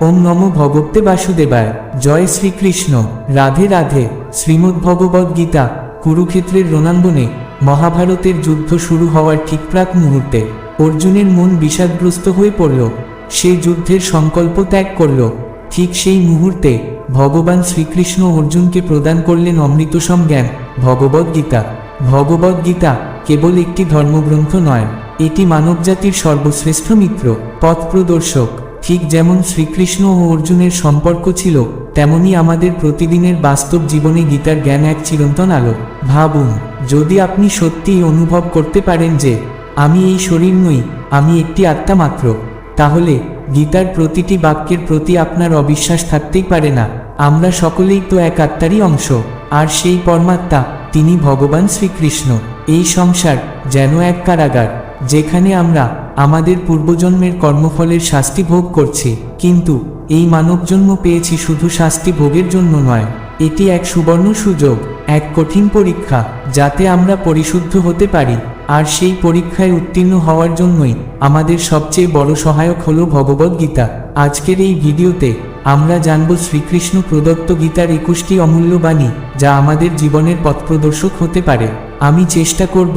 ওম নমো ভগবতে বাসুদেবায়। জয় শ্রীকৃষ্ণ। রাধে রাধে। শ্রীমদ্ ভগবদ গীতা। কুরুক্ষেত্রের রণাঙ্গনে মহাভারতের যুদ্ধ শুরু হওয়ার ঠিক প্রাক মুহূর্তে অর্জুনের মন বিষাদগ্রস্ত হয়ে পড়ল। সে যুদ্ধের সংকল্প ত্যাগ করল। ঠিক সেই মুহূর্তে ভগবান শ্রীকৃষ্ণ অর্জুনকে প্রদান করলেন অমৃতসম জ্ঞান ভগবদ গীতা। ভগবদ গীতা কেবল একটি ধর্মগ্রন্থ নয়, এটি মানবজাতির সর্বশ্রেষ্ঠ মিত্র, পথ প্রদর্শক। ঠিক যেমন শ্রীকৃষ্ণ ও অর্জুনের সম্পর্ক ছিল, তেমনি আমাদের প্রতিদিনের বাস্তব জীবনে গীতার জ্ঞান এক চিরন্তন আলো। ভাবুন, যদি আপনি সত্যিই অনুভব করতে পারেন যে, আমি এই শরীর নই, আমি একটি আত্মা মাত্র, তাহলে গীতার প্রতিটি বাক্যের প্রতি আপনার অবিশ্বাস থাকতেই পারে না। আমরা সকলেই তো এক আত্মারই অংশ, আর সেই পরমাত্মা, তিনি ভগবান শ্রীকৃষ্ণ। এই সংসার যেন এক কারাগার, যেখানে আমরা আমাদের পূর্বজন্মের কর্মফলের শাস্তি ভোগ করছি, কিন্তু এই মানবজন্ম পেয়েছি শুধু শাস্তি ভোগের জন্য নয়, এটি এক সুবর্ণ সুযোগ, এক কঠিন পরীক্ষা, যাতে আমরা পরিশুদ্ধ হতে পারি, আর সেই পরীক্ষায় উত্তীর্ণ হওয়ার জন্যই আমাদের সবচেয়ে বড় সহায়ক হলো ভগবদ গীতা। আজকের এই ভিডিওতে আমরা জানব শ্রীকৃষ্ণ প্রদত্ত গীতার একুশটি অমূল্য বাণী, যা আমাদের জীবনের পথপ্রদর্শক হতে পারে। আমি চেষ্টা করব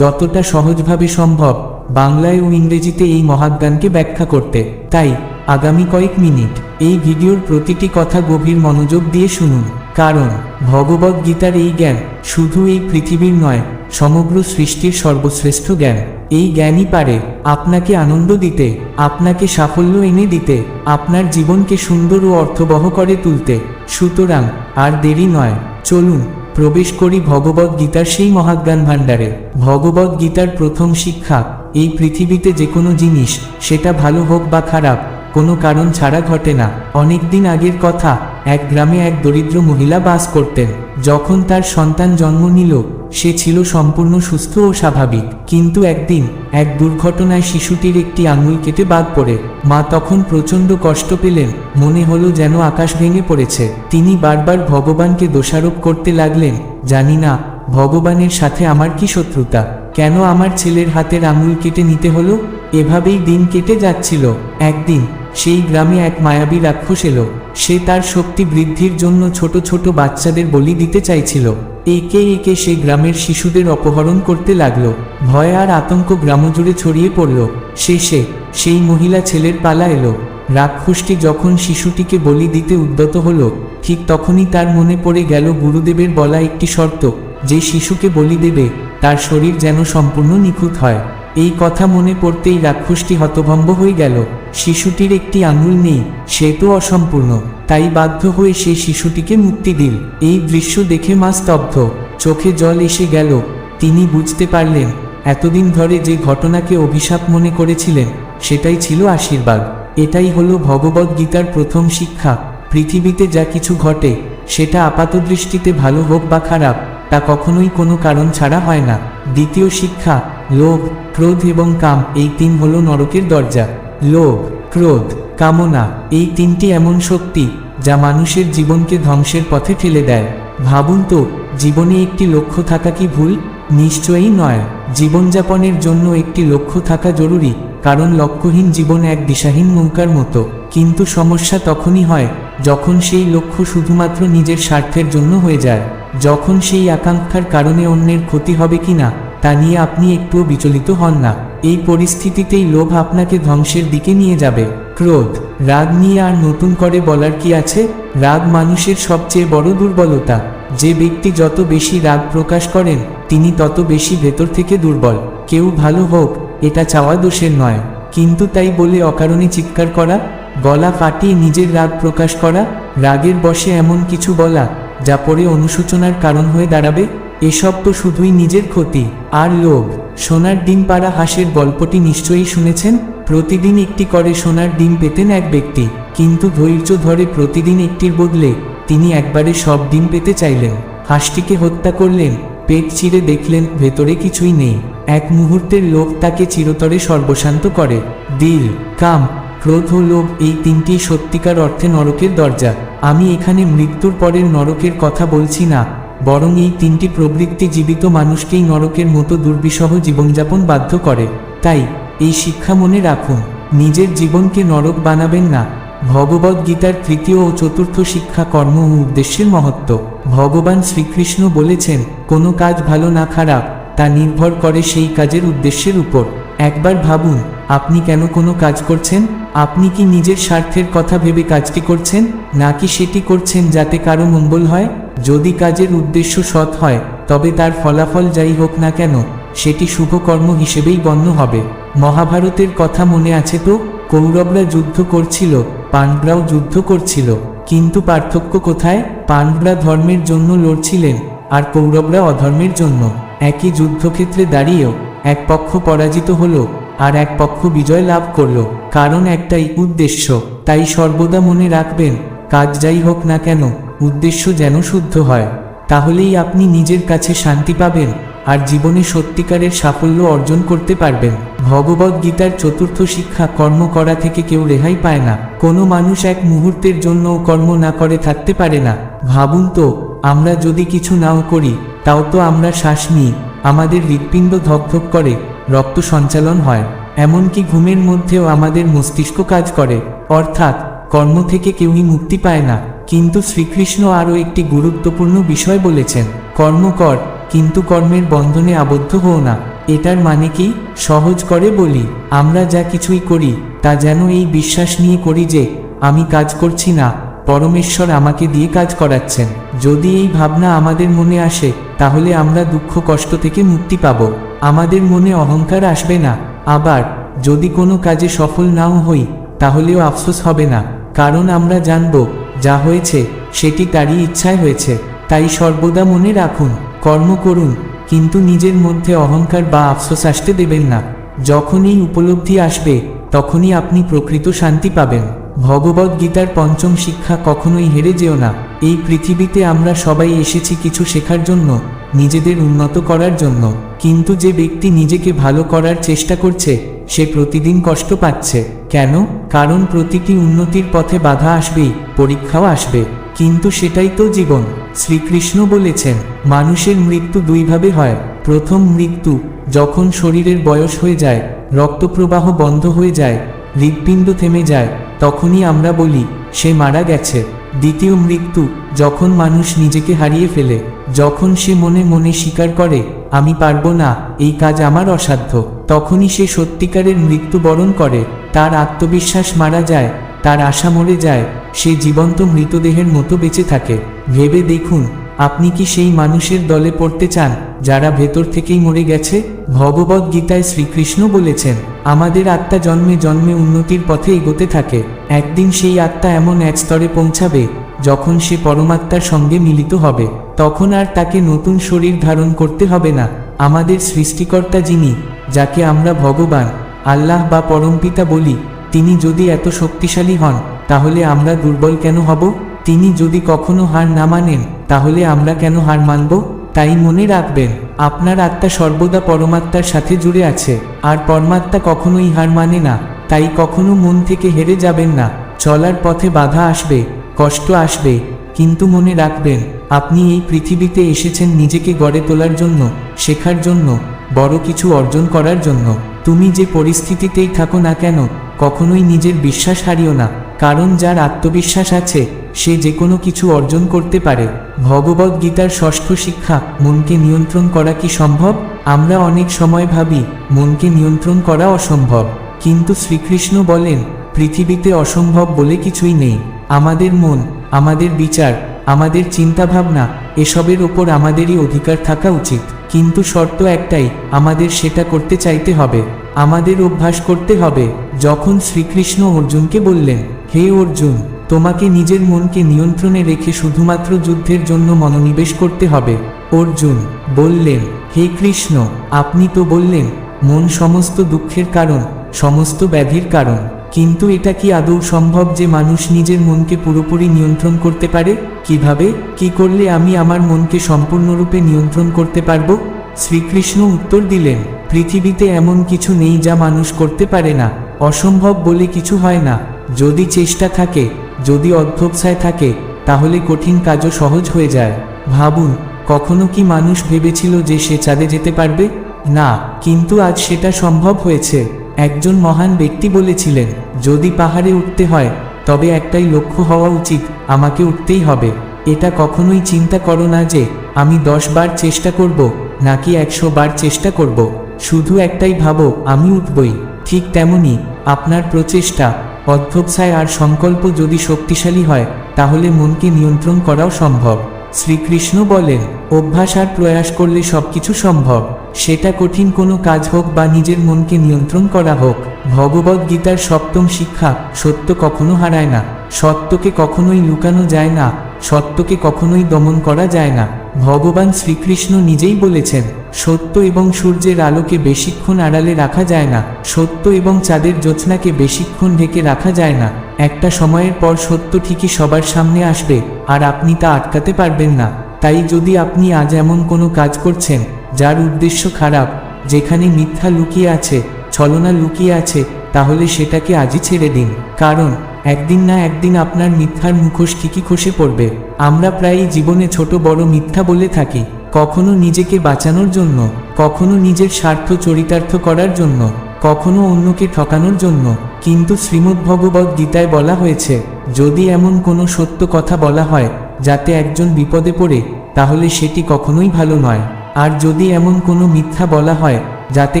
যতটা সহজভাবে সম্ভব বাংলায় ও ইংরেজিতে এই মহাজ্ঞানকে ব্যাখ্যা করতে। তাই, আগামী কয়েক মিনিট এই ভিডিওর প্রতিটি কথা গভীর মনোযোগ দিয়ে শুনুন। কারণ, ভগবদ গীতার এই জ্ঞান শুধু এই পৃথিবীর নয়, সমগ্র সৃষ্টির সর্বশ্রেষ্ঠ জ্ঞান। এই জ্ঞানই পারে আপনাকে আনন্দ দিতে, আপনাকে সাফল্য এনে দিতে, আপনার জীবনকে সুন্দর ও অর্থবহ করে তুলতে। সুতরাং, আর দেরি নয়। চলুন, প্রবেশ করি ভগবদ গীতার সেই মহাজ্ঞান ভাণ্ডারে। ভগবদ গীতার প্রথম শিক্ষা এই পৃথিবীতে যে কোনো জিনিস, সেটা ভালো হোক বা খারাপ, কোনো কারণ ছাড়া ঘটে না। অনেক দিন আগের কথা, এক গ্রামে এক দরিদ্র মহিলা বাস করতেন। যখন তার সন্তান জন্ম নিল, সে ছিল সম্পূর্ণ সুস্থ ও স্বাভাবিক। কিন্তু একদিন, এক দুর্ঘটনায় শিশুটির একটি আঙুল কেটে বাদ পড়ে। মা তখন প্রচণ্ড কষ্ট পেলেন, মনে হলো যেন আকাশ ভেঙে পড়েছে। তিনি বারবার ভগবানকে দোষারোপ করতে লাগলেন, জানি না, ভগবানের সাথে আমার কি শত্রুতা? কেন আমার ছেলের হাতের আঙুল কেটে নিতে হলো? এভাবেই দিন কেটে যাচ্ছিল। একদিন সেই গ্রামে এক মায়াবী রাক্ষস এলো। সে তার শক্তি বৃদ্ধির জন্য ছোট ছোট বাচ্চাদের বলি দিতে চাইছিল। একে একে সে গ্রামের শিশুদের অপহরণ করতে লাগল। ভয় আর আতঙ্ক গ্রামজুড়ে ছড়িয়ে পড়ল। শেষে সেই মহিলা ছেলের পালা এলো। রাক্ষসটি যখন শিশুটিকে বলি দিতে উদ্যত হলো, ঠিক তখনই তার মনে পড়ে গেল গুরুদেবের বলা একটি শর্ত, যে শিশুকে বলি দেবে তার শরীর যেন সম্পূর্ণ নিখুঁত হয়। এই কথা মনে পড়তেই রাক্ষসটি হতভম্ব হয়ে গেল। শিশুটির একটি আঙুল নেই, সে তো অসম্পূর্ণ। তাই বাধ্য হয়ে সেই শিশুটিকে মুক্তি দিল। এই দৃশ্য দেখে মা স্তব্ধ। চোখে জল এসে গেল। তিনি বুঝতে পারলেন, এতদিন ধরে যে ঘটনাকে অভিশাপ মনে করেছিলেন, সেটাই ছিল আশীর্বাদ। এটাই হলো ভগবদ গীতার প্রথম শিক্ষা। পৃথিবীতে যা কিছু ঘটে, সেটা আপাতদৃষ্টিতে ভালো হোক বা খারাপ তা কখনোই কোনো কারণ ছাড়া হয় না। দ্বিতীয় শিক্ষা, লোভ, ক্রোধ এবং কাম এই তিন হলো নরকের দরজা। লোভ, ক্রোধ, কামনা এই তিনটি এমন শক্তি যা মানুষের জীবনকে ধ্বংসের পথে ঠেলে দেয়। ভাবুন তো, জীবনে একটি লক্ষ্য থাকা কি ভুল? নিশ্চয়ই নয়। জীবনযাপনের জন্য একটি লক্ষ্য থাকা জরুরি, কারণ লক্ষ্যহীন জীবন এক দিশাহীন নৌকার মতো। কিন্তু সমস্যা তখনই হয় যখন সেই লক্ষ্য শুধুমাত্র নিজের স্বার্থের জন্য হয়ে যায়। যখন সেই আকাঙ্ক্ষার কারণে অন্যের ক্ষতি হবে কিনা তা নিয়ে আপনি একটুও বিচলিত হন না। এই পরিস্থিতিতেই লোভ আপনাকে ধ্বংসের দিকে নিয়ে যাবে। ক্রোধ, রাগ নিয়ে আর নতুন করে বলার কি আছে? রাগ মানুষের সবচেয়ে বড় দুর্বলতা। যে ব্যক্তি যত বেশি রাগ প্রকাশ করেন, তিনি তত বেশি ভেতর থেকে দুর্বল। কেউ ভালো হোক, এটা চাওয়া দোষের নয়। কিন্তু তাই বলে অকারণে চিৎকার করা, গলা ফাটিয়ে নিজের রাগ প্রকাশ করা, রাগের বশে এমন কিছু বলা যা পরে অনুশোচনার কারণ হয়ে দাঁড়াবে, এসব তো শুধুই নিজের ক্ষতি। আর লোভ, সোনার ডিম পাড়া হাঁসের গল্পটি নিশ্চয়ই শুনেছেন? প্রতিদিন একটি করে সোনার ডিম পেতেন এক ব্যক্তি, কিন্তু ধৈর্য ধরে প্রতিদিন একটির বদলে তিনি একবারে সব ডিম পেতে চাইলেন। হাঁসটিকে হত্যা করলেন, পেট চিরে দেখলেন, ভেতরে কিছুই নেই। এক মুহূর্তের লোভ তাকে চিরতরে সর্বশান্ত করে। দিল, কাম, ক্রোধ লোভ এই তিনটি সত্যিকার অর্থে নরকের দরজা। আমি এখানে মৃত্যুর পরের নরকের কথা বলছি না, বরং এই তিনটি প্রবৃত্তি জীবিত মানুষকেই নরকের মতো দুর্বিষহ জীবনযাপন বাধ্য করে। তাই, এই শিক্ষা মনে রাখুন, নিজের জীবনকে নরক বানাবেন না। ভগবদ গীতার তৃতীয় ও চতুর্থ শিক্ষা কর্ম ও উদ্দেশ্যের মহত্ব। ভগবান শ্রীকৃষ্ণ বলেছেন, কোনো কাজ ভালো না খারাপ, তা নির্ভর করে সেই কাজের উদ্দেশ্যের উপর। একবার ভাবুন, আপনি কেন কোনো কাজ করছেন? আপনি কি নিজের স্বার্থের কথা ভেবে কাজটি করছেন, নাকি সেটি করছেন যাতে কারও মঙ্গল হয়? যদি কাজের উদ্দেশ্য সৎ হয়, তবে তার ফলাফল যাই হোক না কেন, সেটি শুভ কর্ম হিসেবেই গণ্য হবে। মহাভারতের কথা মনে আছে তো? কৌরবরা যুদ্ধ করছিল, পাণ্ডবরাও যুদ্ধ করছিল, কিন্তু পার্থক্য কোথায়? পাণ্ডবরা ধর্মের জন্য লড়ছিলেন, আর কৌরবরা অধর্মের জন্য। একই যুদ্ধক্ষেত্রে দাঁড়িয়েও, এক পক্ষ পরাজিত হলো। আর এক পক্ষ বিজয় লাভ করল, কারণ একটাই উদ্দেশ্য, তাই সর্বদা মনে রাখবেন, কাজ যাই হোক না কেন, উদ্দেশ্য যেন শুদ্ধ হয়। তাহলেই আপনি নিজের কাছে শান্তি পাবেন, আর জীবনে সত্যিকারের সাফল্য অর্জন করতে পারবেন। ভগবদ গীতার চতুর্থ শিক্ষা, কর্ম করা থেকে কেউ রেহাই পায় না। কোনো মানুষ এক মুহূর্তের জন্য কর্ম না করে থাকতে পারে না। ভাবুন তো, আমরা যদি কিছু নাও করি, তাও তো আমরা শ্বাস নিই, আমাদের হৃৎপিণ্ড ধকধক করে। রক্ত সঞ্চালন হয়, এমনকি ঘুমের মধ্যেও আমাদের মস্তিষ্ক কাজ করে। অর্থাৎ, কর্ম থেকে কেউই মুক্তি পায় না। কিন্তু শ্রীকৃষ্ণ আরও একটি গুরুত্বপূর্ণ বিষয় বলেছেন, কর্ম কর, কিন্তু কর্মের বন্ধনে আবদ্ধ হও না। এটার মানে কি? সহজ করে বলি, আমরা যা কিছুই করি, তা যেন এই বিশ্বাস নিয়ে করি যে, আমি কাজ করছি না, পরমেশ্বর আমাকে দিয়ে কাজ করাচ্ছেন। যদি এই ভাবনা আমাদের মনে আসে, তাহলে আমরা দুঃখ কষ্ট থেকে মুক্তি পাব। আমাদের মনে অহংকার আসবে না। আবার, যদি কোনো কাজে সফল নাও হই, তাহলেও আফসোস হবে না। কারণ আমরা জানব, যা হয়েছে, সেটি তারই ইচ্ছায় হয়েছে। তাই সর্বদা মনে রাখুন, কর্ম করুন, কিন্তু নিজের মধ্যে অহংকার বা আফসোস আসতে দেবেন না। যখনই উপলব্ধি আসবে, তখনই আপনি প্রকৃত শান্তি পাবেন। ভগবদ গীতার পঞ্চম শিক্ষা কখনোই হেরে যেও না। এই পৃথিবীতে আমরা সবাই এসেছি কিছু শেখার জন্য। নিজেদের উন্নত করার জন্য। কিন্তু যে ব্যক্তি নিজেকে ভালো করার চেষ্টা করছে, সে প্রতিদিন কষ্ট পাচ্ছে। কেন? কারণ প্রতিটি উন্নতির পথে বাধা আসবেই, পরীক্ষাও আসবে। কিন্তু সেটাই তো জীবন। শ্রীকৃষ্ণ বলেছেন, মানুষের মৃত্যু দুইভাবে হয়। প্রথম মৃত্যু, যখন শরীরের বয়স হয়ে যায়, রক্তপ্রবাহ বন্ধ হয়ে যায়, হৃৎপিণ্ড থেমে যায়, তখনই আমরা বলি, সে মারা গেছে। দ্বিতীয় মৃত্যু, যখন মানুষ নিজেকে হারিয়ে ফেলে। যখন সে মনে মনে স্বীকার করে, আমি পারব না, এই কাজ আমার অসাধ্য, তখনই সে সত্যিকারের মৃত্যু বরণ করে। তার আত্মবিশ্বাস মারা যায়, তার আশা মরে যায়, সে জীবন্ত মৃতদেহের মতো বেঁচে থাকে। ভেবে দেখুন, আপনি কি সেই মানুষের দলে পড়তে চান, যারা ভেতর থেকেই মরে গেছে? ভগবদ গীতায় শ্রীকৃষ্ণ বলেছেন, আমাদের আত্মা জন্মে জন্মে উন্নতির পথে এগোতে থাকে। একদিন সেই আত্মা এমন এক স্তরে পৌঁছাবে যখন সে পরমাত্মার সঙ্গে মিলিত হবে, তখন আর তাকে নতুন শরীর ধারণ করতে হবে না। আমাদের সৃষ্টিকর্তা যিনি, যাকে আমরা ভগবান, আল্লাহ বা পরমপিতা বলি, তিনি যদি এত শক্তিশালী হন, তাহলে আমরা দুর্বল কেন হব? তিনি যদি কখনো হার না মানেন, তাহলে আমরা কেন হার মানব? তাই মনে রাখবেন, আপনার আত্মা সর্বদা পরমাত্মার সাথে জুড়ে আছে, আর পরমাত্মা কখনোই হার মানে না, তাই কখনো মন থেকে হেরে যাবেন না। চলার পথে বাধা আসবে। কষ্ট আসবে, কিন্তু মনে রাখবেন, আপনি এই পৃথিবীতে এসেছেন নিজেকে গড়ে তোলার জন্য, শেখার জন্য, বড় কিছু অর্জন করার জন্য। তুমি যে পরিস্থিতিতেই থাকো না কেন, কখনোই নিজের বিশ্বাস হারিও না, কারণ যার আত্মবিশ্বাস আছে, সে যে কোনো কিছু অর্জন করতে পারে। ভগবদ গীতার ষষ্ঠ শিক্ষা, মনকে নিয়ন্ত্রণ করা কি সম্ভব? আমরা অনেক সময় ভাবি, মনকে নিয়ন্ত্রণ করা অসম্ভব। কিন্তু শ্রীকৃষ্ণ বলেন, পৃথিবীতে অসম্ভব বলে কিছুই নেই। আমাদের মন, আমাদের বিচার, আমাদের চিন্তাভাবনা, এসবের ওপর আমাদেরই অধিকার থাকা উচিত। কিন্তু শর্ত একটাই, আমাদের সেটা করতে চাইতে হবে, আমাদের অভ্যাস করতে হবে। যখন শ্রীকৃষ্ণ অর্জুনকে বললেন, হে অর্জুন, তোমাকে নিজের মনকে নিয়ন্ত্রণে রেখে শুধুমাত্র যুদ্ধের জন্য মনোনিবেশ করতে হবে। অর্জুন বললেন, হে কৃষ্ণ, আপনি তো বললেন, মন সমস্ত দুঃখের কারণ, সমস্ত ব্যাধির কারণ। কিন্তু এটা কি আদৌ সম্ভব যে মানুষ নিজের মনকে পুরোপুরি নিয়ন্ত্রণ করতে পারে? কীভাবে? কি করলে আমি আমার মনকে সম্পূর্ণরূপে নিয়ন্ত্রণ করতে পারব? শ্রীকৃষ্ণ উত্তর দিলেন, পৃথিবীতে এমন কিছু নেই যা মানুষ করতে পারে না। অসম্ভব বলে কিছু হয় না। যদি চেষ্টা থাকে, যদি অধ্যবসায় থাকে, তাহলে কঠিন কাজও সহজ হয়ে যায়। ভাবুন, কখনো কি মানুষ ভেবেছিল যে সে চাঁদে যেতে পারবে? না, কিন্তু আজ সেটা সম্ভব হয়েছে। একজন মহান ব্যক্তি বলেছিলেন, যদি পাহাড়ে উঠতে হয়, তবে একটাই লক্ষ্য হওয়া উচিত, আমাকে উঠতেই হবে। এটা কখনোই চিন্তা করো না যে, আমি দশ বার চেষ্টা করব, নাকি একশো বার চেষ্টা করব। শুধু একটাই ভাবো, আমি উঠবই। ঠিক তেমনি, আপনার প্রচেষ্টা অধ্যবসায় আর সংকল্প যদি শক্তিশালী হয়, তাহলে মনকে নিয়ন্ত্রণ করাও সম্ভব। শ্রীকৃষ্ণ বলেন অভ্যাস আর প্রয়াস করলে সব কিছু সম্ভব। সেটা কঠিন কোনো কাজ হোক বা নিজের মনকে নিয়ন্ত্রণ করা হোক। ভগবদ গীতার সপ্তম শিক্ষা, সত্য কখনো হারায় না। সত্যকে কখনোই লুকানো যায় না। সত্যকে কখনোই দমন করা যায় না। ভগবান শ্রীকৃষ্ণ নিজেই বলেছেন সত্য এবং সূর্যের আলোকে বেশিক্ষণ আড়ালে রাখা যায় না, সত্য এবং চাঁদের জ্যোৎস্নাকে বেশিক্ষণ ঢেকে রাখা যায় না। একটা সময়ের পর সত্য ঠিকই সবার সামনে আসবে, আর আপনি তা আটকাতে পারবেন না। তাই যদি আপনি আজ এমন কোনো কাজ করছেন, যার উদ্দেশ্য খারাপ, যেখানে মিথ্যা লুকিয়ে আছে, ছলনা লুকিয়ে আছে, তাহলে সেটাকে আজই ছেড়ে দিন। কারণ, একদিন না একদিন আপনার মিথ্যার মুখোশ ঠিকই খসে পড়বে। আমরা প্রায়ই জীবনে ছোট বড় মিথ্যা বলে থাকি। কখনো নিজেকে বাঁচানোর জন্য, কখনো নিজের স্বার্থ চরিতার্থ করার জন্য, কখনো অন্যকে ঠকানোর জন্য, কিন্তু শ্রীমদ্ভগবদ গীতায় বলা হয়েছে, যদি এমন কোনো সত্য কথা বলা হয়, যাতে একজন বিপদে পড়ে, তাহলে সেটি কখনোই ভালো নয়। আর যদি এমন কোনো মিথ্যা বলা হয়, যাতে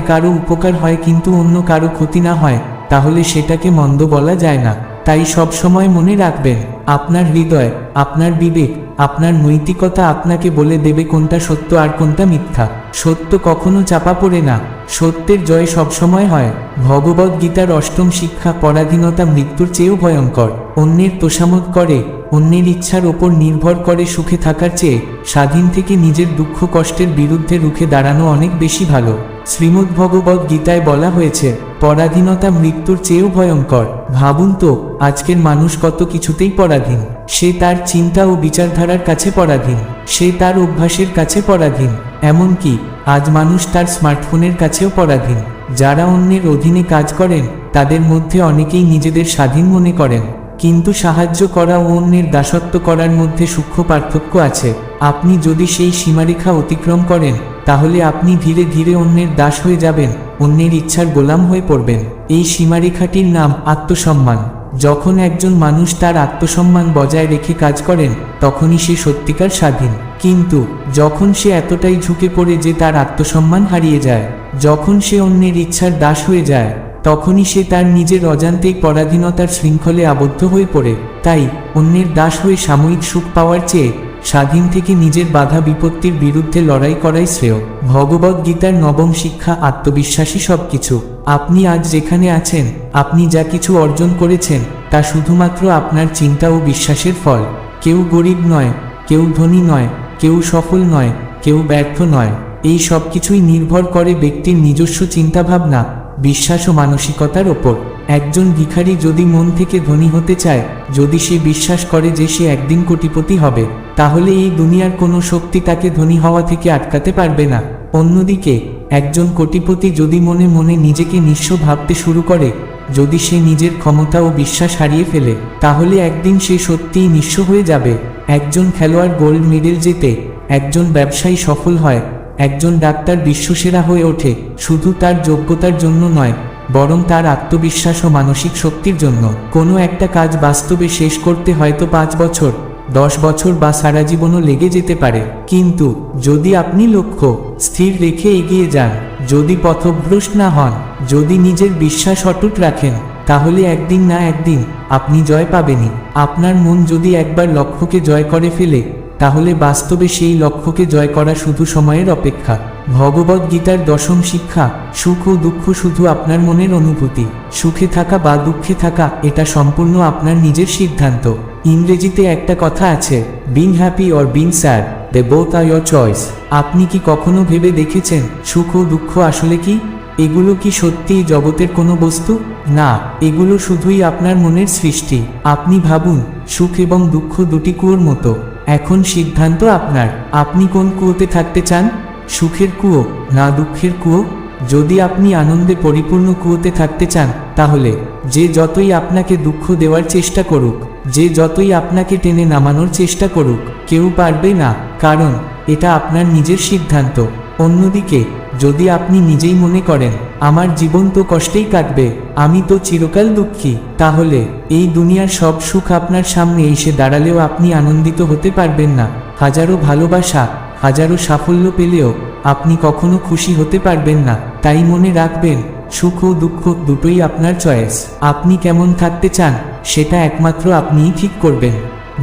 কারও উপকার হয় কিন্তু অন্য কারও ক্ষতি না হয়, তাহলে সেটাকে মন্দ বলা যায় না। তাই সব সময় মনে রাখবেন আপনার হৃদয়, আপনার বিবেক, আপনার নৈতিকতা আপনাকে বলে দেবে কোনটা সত্য আর কোনটা মিথ্যা। সত্য কখনো চাপা পড়ে না। সত্যের জয় সবসময় হয়। ভগবদ গীতার অষ্টম শিক্ষা, পরাধীনতা মৃত্যুর চেয়েও ভয়ঙ্কর। অন্যের তোষামত করে, অন্যের ইচ্ছার ওপর নির্ভর করে সুখে থাকার চেয়ে, স্বাধীন থেকে নিজের দুঃখ কষ্টের বিরুদ্ধে রুখে দাঁড়ানো অনেক বেশি ভালো। শ্রীমদ্ ভগবদ গীতায় বলা হয়েছে, পরাধীনতা মৃত্যুর চেয়েও ভয়ঙ্কর। ভাবুন তো, আজকের মানুষ কত কিছুতেই পরাধীন। সে তার চিন্তা ও বিচারধারার কাছে পরাধীন। সে তার অভ্যাসের কাছে পরাধীন। এমনকি, আজ মানুষ তার স্মার্টফোনের কাছেও পরাধীন। যারা অন্যের অধীনে কাজ করেন, তাদের মধ্যে অনেকেই নিজেদের স্বাধীন মনে করেন। কিন্তু সাহায্য করা ও অন্যের দাসত্ব করার মধ্যে সূক্ষ্ম পার্থক্য আছে। আপনি যদি সেই সীমারেখা অতিক্রম করেন তাহলে আপনি ধীরে ধীরে অন্যের দাস হয়ে যাবেন, অন্যের ইচ্ছার গোলাম হয়ে পড়বেন। এই সীমারেখাটির নাম আত্মসম্মান। যখন একজন মানুষ তার আত্মসম্মান বজায় রেখে কাজ করেন, তখনই সে সত্যিকার স্বাধীন। কিন্তু, যখন সে এতটাই ঝুঁকে পড়ে যে তার আত্মসম্মান হারিয়ে যায়, যখন সে অন্যের ইচ্ছার দাস হয়ে যায়, তখনই সে তার নিজের অজান্তেই পরাধীনতার শৃঙ্খলে আবদ্ধ হয়ে পড়ে। তাই, অন্যের দাস হয়ে সাময়িক সুখ পাওয়ার চেয়ে স্বাধীন থেকে নিজের বাধা বিপত্তির বিরুদ্ধে লড়াই করাই শ্রেয়। ভগবদ গীতার নবম শিক্ষা, আত্মবিশ্বাসী সবকিছু। আপনি আজ যেখানে আছেন, আপনি যা কিছু অর্জন করেছেন, তা শুধুমাত্র আপনার চিন্তা ও বিশ্বাসের ফল। কেউ গরিব নয়, কেউ ধনী নয়, কেউ সফল নয়, কেউ ব্যর্থ নয়। এই সব কিছুই নির্ভর করে ব্যক্তির নিজস্ব চিন্তাভাবনা, বিশ্বাস ও মানসিকতার ওপর। একজন ভিখারি যদি মন থেকে ধনী হতে চায়, যদি সে বিশ্বাস করে যে সে একদিন কোটিপতি হবে তাহলে এই দুনিয়ার কোনো শক্তি তাকে ধনী হওয়া থেকে আটকাতে পারবে না। অন্যদিকে, একজন কোটিপতি যদি মনে মনে নিজেকে নিঃস্ব ভাবতে শুরু করে, যদি সে নিজের ক্ষমতা ও বিশ্বাস হারিয়ে ফেলে, তাহলে একদিন সে সত্যিই নিঃস্ব হয়ে যাবে। একজন খেলোয়াড় গোল্ড মেডেল জেতে, একজন ব্যবসায়ী সফল হয়, একজন ডাক্তার বিশ্বসেরা হয়ে ওঠে, শুধু তার যোগ্যতার জন্য নয়, বরং তার আত্মবিশ্বাস ও মানসিক শক্তির জন্য। কোনো একটা কাজ বাস্তবে শেষ করতে হয়তো পাঁচ বছর দশ বছর বা সারা জীবনও লেগে যেতে পারে। কিন্তু যদি আপনি লক্ষ্য, স্থির রেখে এগিয়ে যান, যদি পথভ্রষ্ট না হন, যদি নিজের বিশ্বাস অটুট রাখেন, তাহলে একদিন না একদিন আপনি জয় পাবেনই। আপনার মন যদি একবার লক্ষ্যকে জয় করে ফেলে, তাহলে বাস্তবে সেই লক্ষ্যকে জয় করা শুধু সময়ের অপেক্ষা। ভগবদ গীতার দশম শিক্ষা, সুখ ও দুঃখ শুধু আপনার মনের অনুভূতি, সুখে থাকা বা দুঃখে থাকা, এটা সম্পূর্ণ আপনার নিজের সিদ্ধান্ত। ইংরেজিতে একটা কথা আছে being happy or being sad they both are your choice আপনি কি কখনো ভেবে দেখেছেন, সুখ ও দুঃখ আসলে কি? এগুলো কি সত্যিই জগতের কোনো বস্তু? না, এগুলো শুধুই আপনার মনের সৃষ্টি। আপনি ভাবুন, সুখ এবং দুঃখ দুটি কুয়োর মতো। এখন সিদ্ধান্ত আপনার। আপনি কোন কুয়োতে থাকতে চান? সুখের কুয়ো, না দুঃখের কুয়ো? যদি আপনি আনন্দে পরিপূর্ণ কুয়োতে থাকতে চান, তাহলে যে যতই আপনাকে দুঃখ দেওয়ার চেষ্টা করুক, যে যতই আপনাকে টেনে নামানোর চেষ্টা করুক, কেউ পারবে না, কারণ এটা আপনার নিজের সিদ্ধান্ত। অন্যদিকে, যদি আপনি নিজেই মনে করেন, আমার জীবন তো কষ্টেই কাটবে, আমি তো চিরকাল দুঃখী, তাহলে এই দুনিয়ার সব সুখ আপনার সামনে এসে দাঁড়ালেও আপনি আনন্দিত হতে পারবেন না। হাজারো ভালোবাসা হাজারো সাফল্য পেলেও আপনি কখনো খুশি হতে পারবেন না। তাই মনে রাখবেন, সুখ ও দুঃখ দুটোই আপনার চয়েস। আপনি কেমন থাকতে চান, সেটা একমাত্র আপনিই ঠিক করবেন।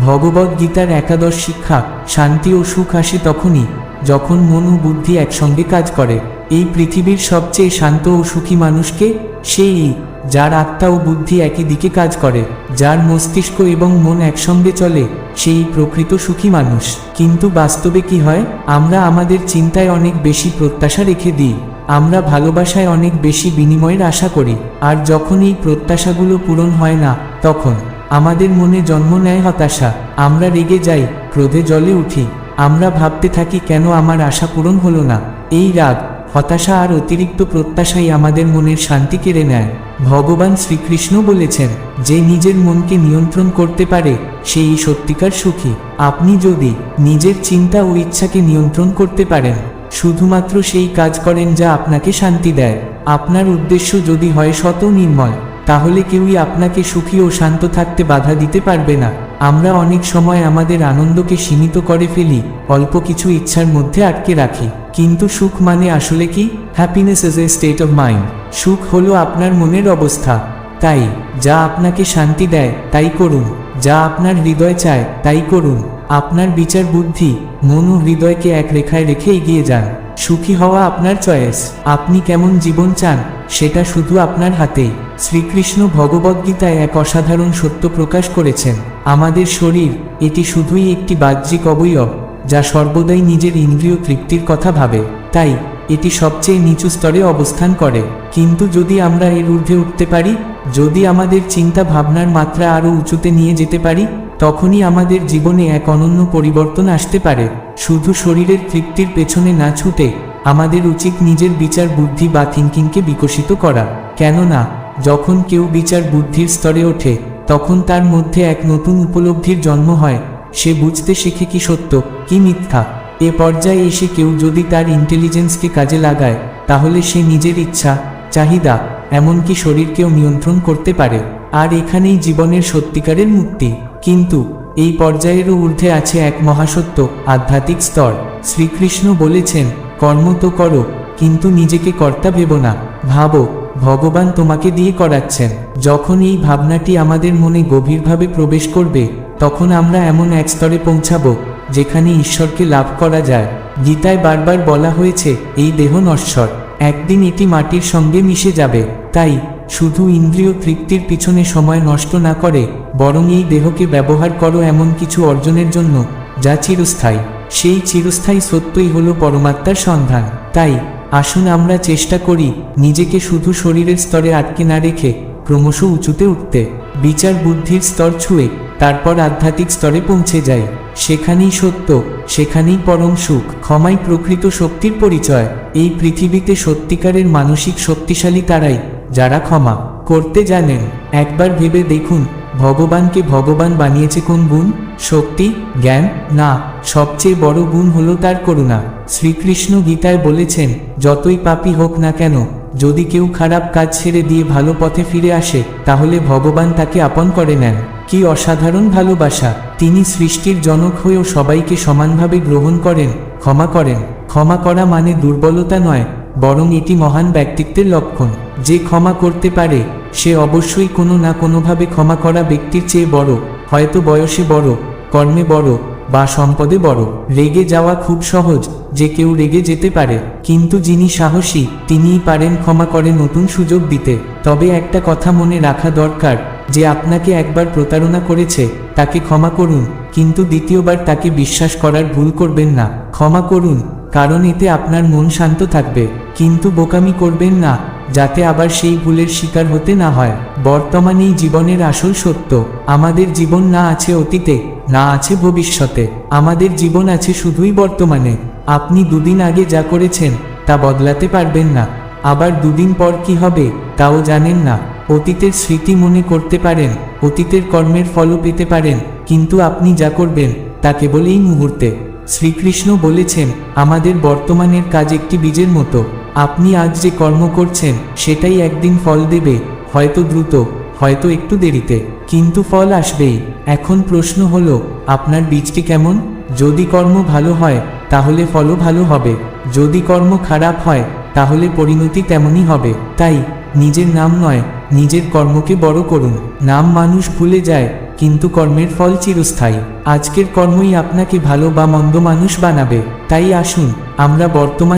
ভগবদ গীতার একাদশ শিক্ষা, শান্তি ও সুখ আসে তখনই, যখন মন ও বুদ্ধি একসঙ্গে কাজ করে। এই পৃথিবীর সবচেয়ে শান্ত ও সুখী মানুষকে সেই যার আত্মা ও বুদ্ধি একই দিকে কাজ করে, যার মস্তিষ্ক এবং মন একসঙ্গে চলে, সেই প্রকৃত সুখী মানুষ। কিন্তু বাস্তবে কি হয়? আমরা আমাদের চিন্তায় অনেক বেশি প্রত্যাশা রেখে দিই, আমরা ভালোবাসায় অনেক বেশি বিনিময়ের আশা করি, আর যখন এই প্রত্যাশাগুলো পূরণ হয় না, তখন আমাদের মনে জন্ম নেয় হতাশা, আমরা রেগে যাই, ক্রোধে জলে উঠি, আমরা ভাবতে থাকি কেন আমার আশা পূরণ হলো না? এই রাগ হতাশা আর অতিরিক্ত প্রত্যাশাই আমাদের মনের শান্তি কেড়ে নেয়। ভগবান শ্রীকৃষ্ণ বলেছেন, যে নিজের মনকে নিয়ন্ত্রণ করতে পারে, সেই সত্যিকার সুখী। আপনি যদি নিজের চিন্তা ও ইচ্ছাকে নিয়ন্ত্রণ করতে পারেন, শুধুমাত্র সেই কাজ করেন যা আপনাকে শান্তি দেয়। আপনার উদ্দেশ্য যদি হয় শত নির্মল তাহলে কেউই আপনাকে সুখী ও শান্ত থাকতে বাধা দিতে পারবে না। আমরা অনেক সময় আমাদের আনন্দকে সীমিত করে ফেলি, অল্প কিছু ইচ্ছার মধ্যে আটকে রাখি। কিন্তু সুখ মানে আসলে কি? Happiness is a state of mind সুখ হলো আপনার মনের অবস্থা। তাই, যা আপনাকে শান্তি দেয়, তাই করুন। যা আপনার হৃদয় চায়, তাই করুন। আপনার বিচার বুদ্ধি, মন ও হৃদয়কে এক রেখায় রেখে এগিয়ে যান। সুখী হওয়া আপনার চয়েস। আপনি কেমন জীবন চান সেটা শুধু আপনার হাতেই। শ্রীকৃষ্ণ ভগবদ্গীতায় এক অসাধারণ সত্য প্রকাশ করেছেন। আমাদের শরীর, এটি শুধুই একটি বাহ্যিক অবয়ব, যা সর্বদাই নিজের ইন্দ্রিয় তৃপ্তির কথা ভাবে। তাই, এটি সবচেয়ে নিচু স্তরে অবস্থান করে। কিন্তু যদি আমরা এর ঊর্ধ্বে উঠতে পারি, যদি আমাদের চিন্তা ভাবনার মাত্রা আরও উঁচুতে নিয়ে যেতে পারি, তখনই আমাদের জীবনে এক অনন্য পরিবর্তন আসতে পারে। শুধু শরীরের তৃপ্তির পেছনে না ছুটে আমাদের উচিত নিজের বিচার বুদ্ধি বা থিঙ্কিংকে বিকশিত করা। কেননা, যখন কেউ বিচার বুদ্ধির স্তরে ওঠে, তখন তার মধ্যে এক নতুন উপলব্ধির জন্ম হয়। সে বুঝতে শেখে কি সত্য, কি মিথ্যা। এ পর্যায়ে এসে কেউ যদি তার ইন্টেলিজেন্সকে কাজে লাগায়, তাহলে সে নিজের ইচ্ছা, চাহিদা, এমনকি শরীরকেও নিয়ন্ত্রণ করতে পারে। আর এখানেই জীবনের সত্যিকারের মুক্তি। কিন্তু, এই পর্যায়েরও ঊর্ধ্বে আছে এক মহাসত্য, আধ্যাত্মিক স্তর। শ্রীকৃষ্ণ বলেছেন কর্ম তো করো, কিন্তু নিজেকে কর্তা ভেব না। ভাবো, ভগবান তোমাকে দিয়ে করাচ্ছেন। যখন এই ভাবনাটি আমাদের মনে গভীরভাবে প্রবেশ করবে, তখন আমরা এমন এক স্তরে পৌঁছাবো, যেখানে ঈশ্বরকে লাভ করা যায়। গীতায় বারবার বলা হয়েছে, এই দেহ নশ্বর। একদিন এটি মাটির সঙ্গে মিশে যাবে। তাই, শুধু ইন্দ্রিয় তৃপ্তির পিছনে সময় নষ্ট না করে, বরং এই দেহকে ব্যবহার করো এমন কিছু অর্জনের জন্য, যা চিরস্থায়ী। সেই চিরস্থায়ী সত্যই হলো পরমাত্মার সন্ধান। তাই, আসুন আমরা চেষ্টা করি নিজেকে শুধু শরীরের স্তরে আটকে না রেখে ক্রমশ উঁচুতে উঠতে। বিচার বুদ্ধির স্তর ছুঁয়ে তারপর আধ্যাত্মিক স্তরে পৌঁছে যাই। সেখানেই সত্য, সেখানেই পরম সুখ, ক্ষমাই প্রকৃত শক্তির পরিচয়। এই পৃথিবীতে সত্যিকারের মানসিক শক্তিশালী তারাই, যারা ক্ষমা করতে জানেন। একবার ভেবে দেখুন ভগবানকে ভগবান বানিয়েছে কোন গুণ? শক্তি, জ্ঞান? না, সবচেয়ে বড় গুণ হলো তার করুণা। শ্রীকৃষ্ণ গীতায় বলেছেন, যতই পাপী হোক না কেন, যদি কেউ খারাপ কাজ ছেড়ে দিয়ে ভালো পথে ফিরে আসে, তাহলে ভগবান তাকে আপন করে নেন। কি অসাধারণ ভালোবাসা! তিনি সৃষ্টির জনক হয়েও সবাইকে সমানভাবে গ্রহণ করেন, ক্ষমা করেন। ক্ষমা করা মানে দুর্বলতা নয়, বরং এটি মহান ব্যক্তিত্বের লক্ষণ। যে ক্ষমা করতে পারে সে অবশ্যই কোনো না কোনোভাবে ক্ষমা করা ব্যক্তির চেয়ে বড়, হয়তো বয়সে বড়, কর্মে বড়, বা সম্পদে বড়। রেগে যাওয়া খুব সহজ, যে কেউ রেগে যেতে পারে, কিন্তু যিনি সাহসী, তিনিই পারেন ক্ষমা করে নতুন সুযোগ দিতে। তবে একটা কথা মনে রাখা দরকার, যে আপনাকে একবার প্রতারণা করেছে, তাকে ক্ষমা করুন, কিন্তু দ্বিতীয়বার তাকে বিশ্বাস করার ভুল করবেন না। ক্ষমা করুন, কারণ এতে আপনার মন শান্ত থাকবে, কিন্তু বোকামি করবেন না। যাতে আবার সেই ভুলের শিকার হতে না হয়। বর্তমানেই জীবনের আসল সত্য, আমাদের জীবন না আছে অতীতে, না আছে ভবিষ্যতে। আমাদের জীবন আছে শুধুই বর্তমানে। আপনি দুদিন আগে যা করেছেন, তা বদলাতে পারবেন না। আবার দুদিন পর কি হবে, তাও জানেন না। অতীতের স্মৃতি মনে করতে পারেন, অতীতের কর্মের ফলও পেতে পারেন, কিন্তু আপনি যা করবেন, তা কেবল এই মুহূর্তে। শ্রীকৃষ্ণ বলেছেন, আমাদের বর্তমানের কাজ একটি বীজের মতো। আপনি আজ যে কর্ম করছেন, সেটাই একদিন ফল দেবে, হয়তো দ্রুত, হয়তো একটু দেরিতে। কিন্তু ফল আসবেই। এখন প্রশ্ন হলো, আপনার বীজটি কেমন? যদি কর্ম ভালো হয়, তাহলে ফলও ভালো হবে। যদি কর্ম খারাপ হয়, তাহলে পরিণতি তেমনই হবে। তাই, নিজের নাম নয়, নিজের কর্মকে বড় করুন। নাম মানুষ ভুলে যায় কিন্তু কর্মের ফল চিরস্থায়ী। আজকের কর্মই আপনাকে ভালো বা মন্দ মানুষ বানাবে। তাই আসুন, আমরা বর্তমান